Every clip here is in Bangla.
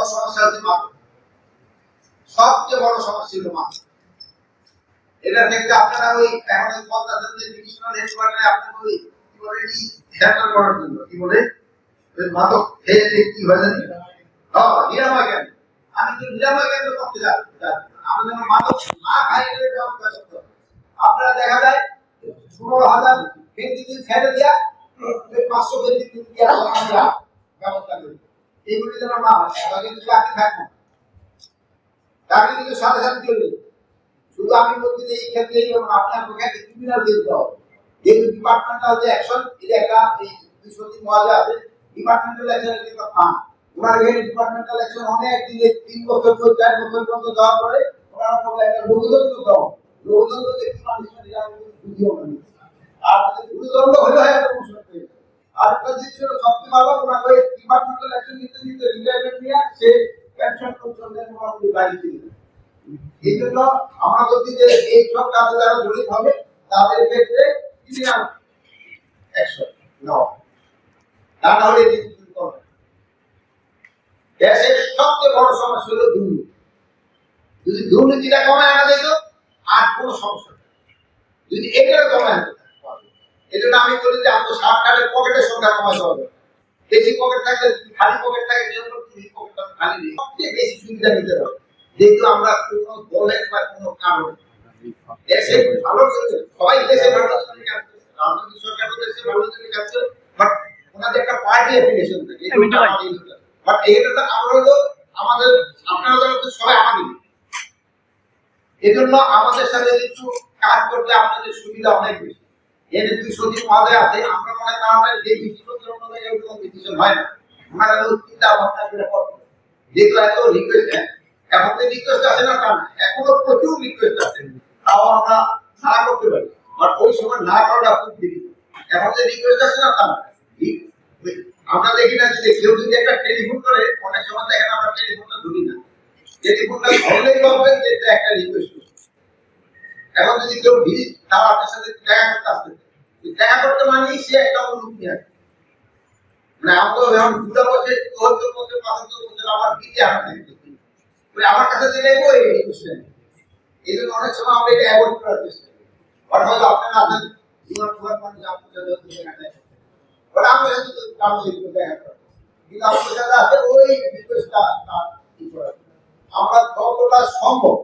বড় সমস্যা হচ্ছে মাদক সবচেয়ে বড় সমস্যা ছিল মাদক এটার ক্ষেত্রে আপনারা ওই এখন ওই পদ্মাসন যে ডিভিশনাল হেডকোয়ার্টারে আপনারা ওই কি বলে ই সেন্টার করার জন্য, কি বলে? ওই মাদক খেয়ে কি হয় জানি হ্যাঁ নিরাময় কেন আমি তো নিরাময় কেন করতে যাচ্ছি আমরা যেন মাদক না খাই এর ব্যবস্থা করতে আপনারা দেখা যায়, পনেরো হাজার কেজি দিন দিয়া, ওই পাঁচশো কেজি দিন করি এইগুলি যেন না হয় কিন্তু চাকরি থাকব চাকরি কিন্তু সাথে সাথে চলবে শুধু আমি বলছি যে এই ক্ষেত্রে এই যেমন আপনি আপনাকে একটা ক্রিমিনাল কেস দাও। যেহেতু ডিপার্টমেন্টাল যে অ্যাকশন এটা একটা এই দুইশো দিন মজা আছে ডিপার্টমেন্টাল অ্যাকশন এটা একটা ফান ওনার এখানে ডিপার্টমেন্টাল অ্যাকশন অনেক দিনে তিন বছর পর, চার বছর পর্যন্ত দেওয়ার পরে ওনার উপরে একটা লঘুদণ্ড দাও। লঘুদণ্ড যে মানুষ আর যদি হলে হয় একটা প্রশ্ন পেয়ে যাবে। আর একটা জিনিস হলো সবচেয়ে ভালো ওনাকে ডিপার্টমেন্টাল অ্যাকশন নিতে নিতে রিটায়ারমেন্ট নিয়ে সে পেনশন পর্যন্ত মোটামুটি বাড়ি দিয়ে এই জন্য আমরা বলছি যে এই সব কাজে যারা জড়িত হবে, তাদের ক্ষেত্রে ক্রিমিনাল অ্যাকশন তা না হলে দেশের সবচেয়ে বড় সমস্যা হলো দুর্নীতি। যদি দুর্নীতিটা কমে আনা যেত, আর কোনো সমস্যা যদি এটা কমে আনতে পারবে আমি বলি যে আমাদের পকেটের সংখ্যা কমাতে হবে। বেশি পকেট থাকলে খালি পকেট থাকে পকেটটা খালি নেই। সবচেয়ে বেশি সুবিধা নিতে হবে। যেহেতু আমরা দলের বা দেশে ভালো সবাই দেশে ভালো রাজনৈতিক সরকারও দেশে ভালো কাজ করে বাট ওনাদের একটা পার্টি থাকে বাট এটা তো আমরা হলো আমাদের, আপনারা তো সবাই আমাদের। এই জন্য আমাদের সাথে একটু কাজ করতে আপনাদের সুবিধা অনেক বেশি। দুই সচিব মহোদয় আছে, আমরা মনে বিশেষজ্ঞ অনুযায়ী ওরকম ডিসিশন হয় না। চিন্তা ভাবনা করে এত রিকোয়েস্ট এখন যে রিকোয়েস্ট না তা না এখনও প্রচুর রিকোয়েস্ট তাও আমরা না করতে পারি। ওই সময় না করাটা খুব এখন যে রিকোয়েস্ট আছে না তা রি- আমরা দেখি না যে কেউ যদি একটা টেলিফোন করে, অনেক সময় দেখেন আমরা টেলিফোনটা ধরি না। টেলিফোনটা ধরলেই বলবেন যে একটা রিকোয়েস্ট এখন যদি কেউ ভিড় তাও আপনার সাথে দেখা করতে আসতে দেখা করতে মানেই সে একটা আছে মানে দুটা আমার দিকে আমার কাছে যে এই এই জন্য অনেক সময় আমরা এটা অ্যাভয়েড করার চেষ্টা করি। হয়তো আপনারা জীবন ফুয়ার মানে যা পূজা দেওয়া দিকে না দেয় ওরা আমি হয়তো তো দেখা কিন্তু আছে, ওই রিকোয়েস্টটা তার আমরা যতটা সম্ভব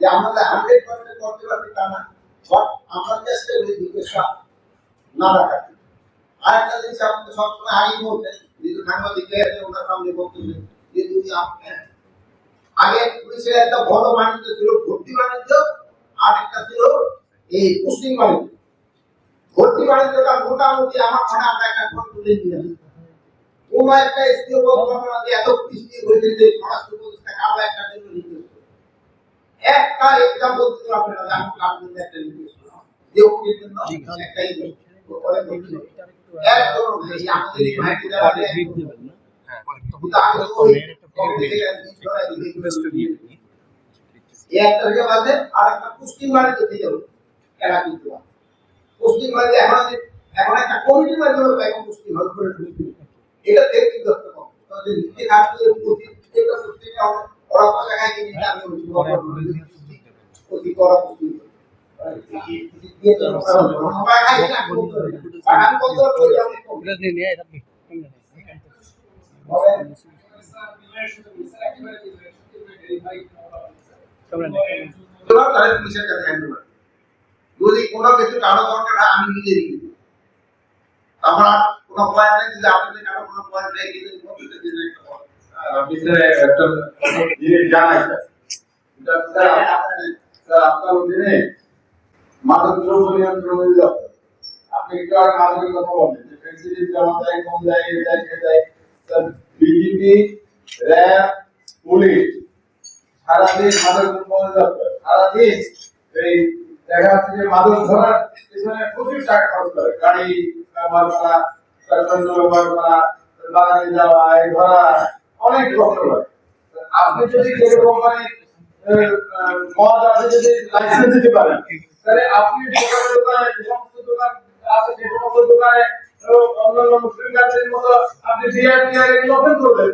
যে আমাদের হান্ড্রেড পার্সেন্ট করতে পারছি তা না। বাট আমরা চেষ্টা করি রিকোয়েস্টটা না রাখার। আরেকটা জিনিস আমাদের সবসময় আগেই বলতেন যেহেতু সাংবাদিকদের আছে ওনার সামনে বক্তব্য যে যদি আপনি আগে পুলিশের একটা বড় বাণিজ্য ছিল, ভর্তি বাণিজ্য আর একটা ছিল এই পোস্টিং বাণিজ্য ভর্তি বাণিজ্যটা মোটামুটি আমার মনে আমরা একটা কন্ট্রোলে নিয়ে আসি কোন একটা স্ত্রী বলব এত কৃষ্টি হয়েছে যে স্বরাষ্ট্র উপদেষ্টা কারও একটা জন্য একটা এক্সাম্পল দিতে আপনারা যে আমি আপনাদের একটা রিকোয়েস্ট যে ওকের জন্য একটা আমি তো দিই। বাদে আর একটা পুষ্টি বাণিজ্য থেকে যাব এরা কিন্তু পুষ্টি বাণিজ্য এখন এখন একটা কমিটির মাধ্যমে এখন পুষ্টি করে এটা দেখতে দরকার পুষ্টি পুষ্টি তো না যে। হবে। যদি কোনো কিছু কারও দরকার আমি নিজে দিয়ে আমরা কোনো পয়েন্ট নেই, যদি আপনাদের কারও কোনো পয়েন্ট নেই, কিন্তু। অফিসে একটা জিনিস জানাই স্যার। আপনার- অধীনে মাদক দ্রব্য নিয়ন্ত্রণ অধিদপ্তর। আপনি একটু আগে মাদকের কথা বলেন বাগানে যাওয়া, এই ধরা অনেক কষ্ট করে আপনি যদি এরকম কোম্পানি মদ আপনি যদি লাইসেন্স দিতে পারেন, তাহলে আপনি দোকানে দোকানে, যে সমস্ত দোকান আছে সে সমস্ত দোকানে অন্যান্য মুসলিম কান্ট্রির মতো আপনি বিয়ার টিয়ার এগুলো ওপেন করবেন।